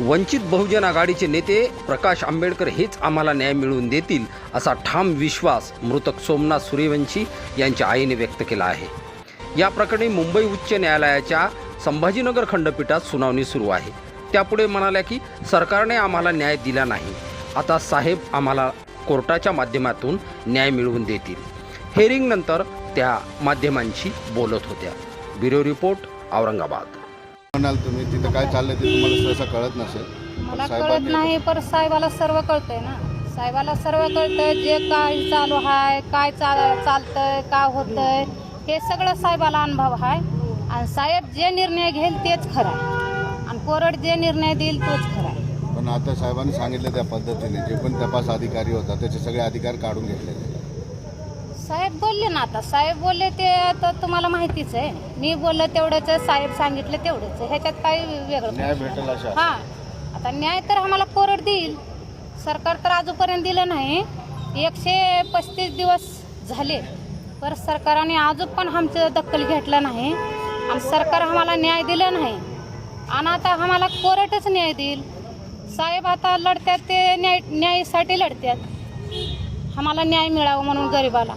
वंचित बहुजन आघाडीचे नेते प्रकाश आंबेडकर हेच आम्हाला न्याय मिळवून देतील असा ठाम विश्वास मृतक सोमनाथ सूर्यवंशी यांच्या आईने व्यक्त केला आहे. या प्रकरणी मुंबई उच्च न्यायालयाच्या संभाजीनगर खंडपीठात सुनावणी सुरू आहे. त्यापुढे म्हणाल्या की सरकारने आम्हाला न्याय दिला नाही. आता साहेब आम्हाला कोर्टाच्या माध्यमातून न्याय मिळवून देतील. हेरिंगनंतर त्या माध्यमांशी बोलत होत्या. Bureau report Aurangabad. म्हणाल तुम्ही तिथं काय चाललंय ते तुम्हाला सहसा कळत नसेल. मला कळत नाही पण साहेबाला सर्व कळतंय ना. साहेबाला सर्व कळतंय जे काय चालू आहे काय चाल चालतंय काय होतंय हे सगळं साहेबाला अनुभव आहे आणि साहेब जे निर्णय घेईल तेच खरं आहे आणि कोरड जे निर्णय देईल तोच खरा आहे पण आता साहेबांनी सांगितलं त्या पद्धतीने जे पण तपास अधिकारी होता त्याचे सगळे अधिकार काढून घेतलेले साहेब बोलले ना आता. साहेब बोलले ते तर तुम्हाला माहितीच आहे. मी बोललं तेवढंच आहे, साहेब सांगितलं तेवढंच. आहे. ह्याच्यात काही वेगळं न्याय भेटेल अशा. हा. आता न्याय तर आम्हाला कोरड देईल. सरकार तर अजूनपर्यंत दिलं नाही. एकशे पस्तीस दिवस झाले. पर सरकारने अजून पण आमचं दखल घेतलं नाही. आणि सरकार आम्हाला न्याय दिला नाही. आणि आता आम्हाला कोर्टच न्याय देईल. साहेब आता लढतात ते न्याय न्यायासाठी लढतात आम्हाला न्याय मिळावं म्हणून गरिबाला.